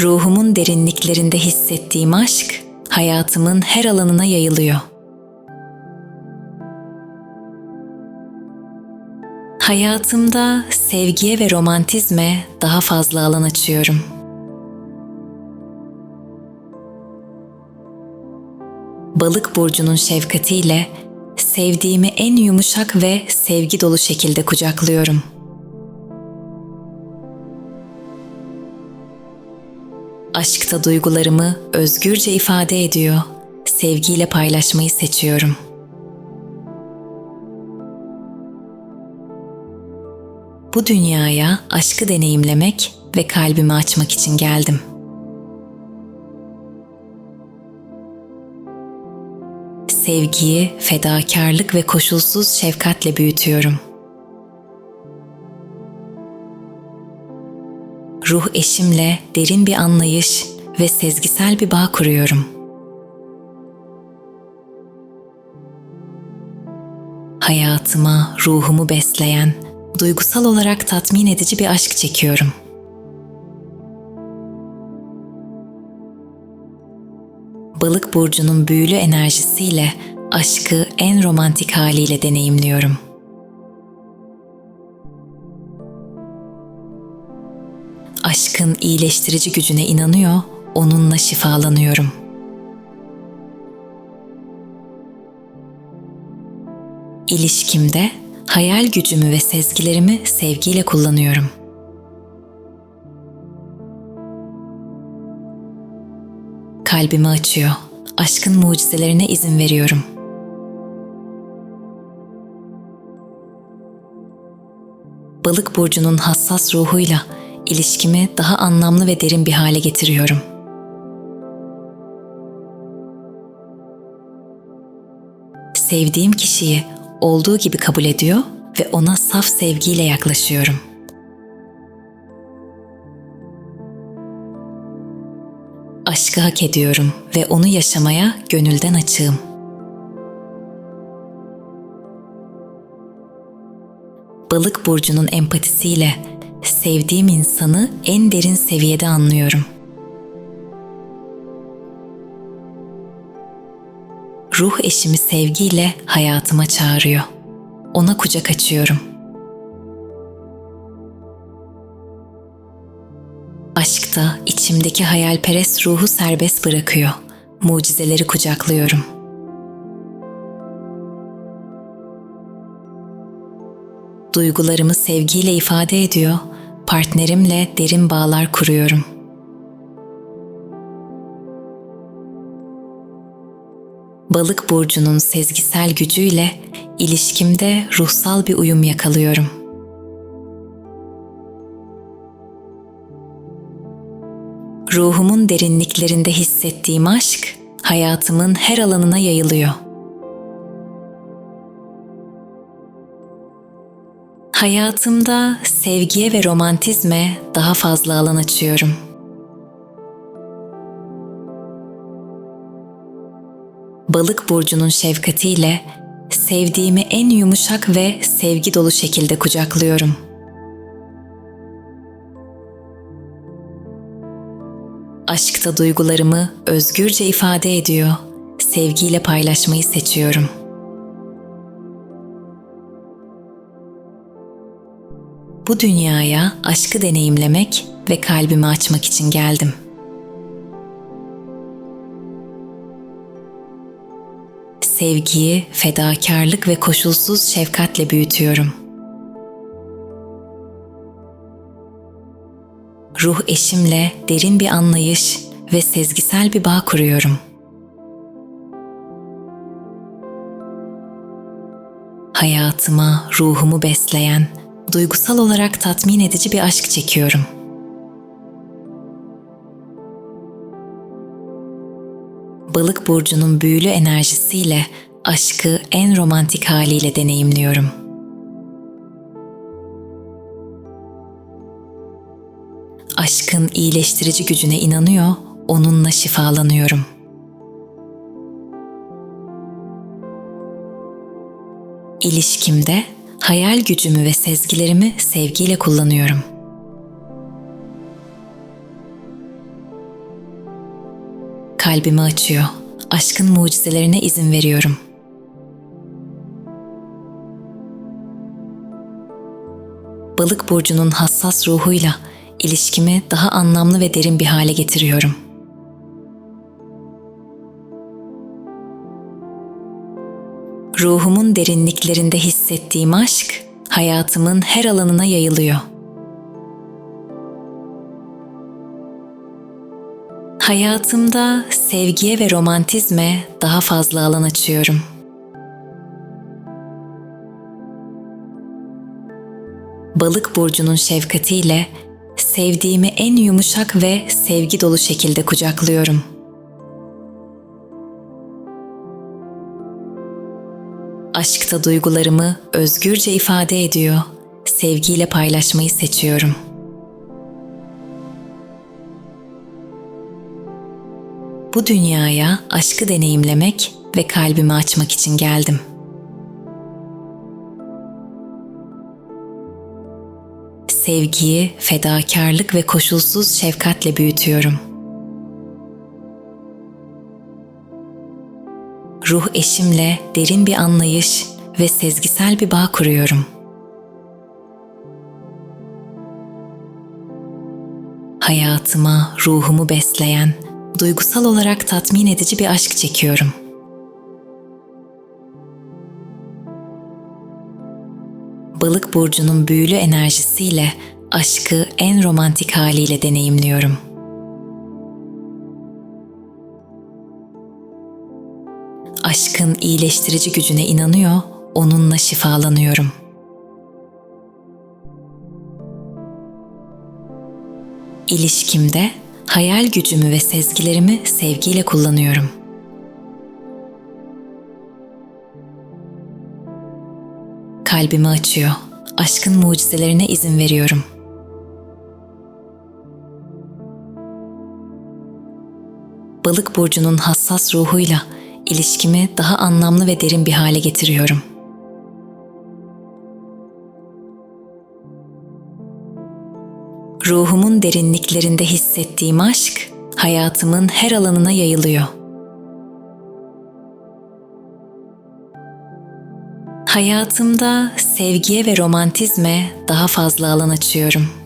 Ruhumun derinliklerinde hissettiğim aşk hayatımın her alanına yayılıyor. Hayatımda sevgiye ve romantizme daha fazla alan açıyorum. Balık burcunun şefkatiyle sevdiğimi en yumuşak ve sevgi dolu şekilde kucaklıyorum. Aşkta duygularımı özgürce ifade ediyor, sevgiyle paylaşmayı seçiyorum. Bu dünyaya aşkı deneyimlemek ve kalbimi açmak için geldim. Sevgiyi fedakarlık ve koşulsuz şefkatle büyütüyorum. Ruh eşimle derin bir anlayış ve sezgisel bir bağ kuruyorum. Hayatıma, ruhumu besleyen, duygusal olarak tatmin edici bir aşk çekiyorum. Balık burcunun büyülü enerjisiyle aşkı en romantik haliyle deneyimliyorum. Aşkın iyileştirici gücüne inanıyor, onunla şifalanıyorum. İlişkimde hayal gücümü ve sezgilerimi sevgiyle kullanıyorum. Kalbimi açıyor. Aşkın mucizelerine izin veriyorum. Balık burcunun hassas ruhuyla ilişkimi daha anlamlı ve derin bir hale getiriyorum. Sevdiğim kişiyi olduğu gibi kabul ediyor ve ona saf sevgiyle yaklaşıyorum. Aşkı hak ediyorum ve onu yaşamaya gönülden açığım. Balık burcunun empatisiyle sevdiğim insanı en derin seviyede anlıyorum. Ruh eşimi sevgiyle hayatıma çağırıyor. Ona kucak açıyorum. Aşkta içimdeki hayalperest ruhu serbest bırakıyor. Mucizeleri kucaklıyorum. Duygularımı sevgiyle ifade ediyor, partnerimle derin bağlar kuruyorum. Balık burcunun sezgisel gücüyle ilişkimde ruhsal bir uyum yakalıyorum. Ruhumun derinliklerinde hissettiğim aşk hayatımın her alanına yayılıyor. Hayatımda sevgiye ve romantizme daha fazla alan açıyorum. Balık burcunun şefkatiyle sevdiğimi en yumuşak ve sevgi dolu şekilde kucaklıyorum. Aşkta duygularımı özgürce ifade ediyor, sevgiyle paylaşmayı seçiyorum. Bu dünyaya aşkı deneyimlemek ve kalbimi açmak için geldim. Sevgiyi fedakarlık ve koşulsuz şefkatle büyütüyorum. Ruh eşimle derin bir anlayış ve sezgisel bir bağ kuruyorum. Hayatıma, ruhumu besleyen, duygusal olarak tatmin edici bir aşk çekiyorum. Balık burcunun büyülü enerjisiyle aşkı en romantik haliyle deneyimliyorum. Aşkın iyileştirici gücüne inanıyor, onunla şifalanıyorum. İlişkimde hayal gücümü ve sezgilerimi sevgiyle kullanıyorum. Kalbimi açıyor. Aşkın mucizelerine izin veriyorum. Balık burcunun hassas ruhuyla ilişkimi daha anlamlı ve derin bir hale getiriyorum. Ruhumun derinliklerinde hissettiğim aşk hayatımın her alanına yayılıyor. Hayatımda sevgiye ve romantizme daha fazla alan açıyorum. Balık burcunun şefkatiyle sevdiğimi en yumuşak ve sevgi dolu şekilde kucaklıyorum. Aşkta duygularımı özgürce ifade ediyor, sevgiyle paylaşmayı seçiyorum. Bu dünyaya aşkı deneyimlemek ve kalbimi açmak için geldim. Sevgiyi fedakarlık ve koşulsuz şefkatle büyütüyorum. Ruh eşimle derin bir anlayış ve sezgisel bir bağ kuruyorum. Hayatıma, ruhumu besleyen, duygusal olarak tatmin edici bir aşk çekiyorum. Balık burcunun büyülü enerjisiyle aşkı en romantik haliyle deneyimliyorum. Aşkın iyileştirici gücüne inanıyor, onunla şifalanıyorum. İlişkimde hayal gücümü ve sezgilerimi sevgiyle kullanıyorum. Kalbimi açıyor. Aşkın mucizelerine izin veriyorum. Balık burcunun hassas ruhuyla ilişkimi daha anlamlı ve derin bir hale getiriyorum. Ruhumun derinliklerinde hissettiğim aşk hayatımın her alanına yayılıyor. Hayatımda sevgiye ve romantizme daha fazla alan açıyorum.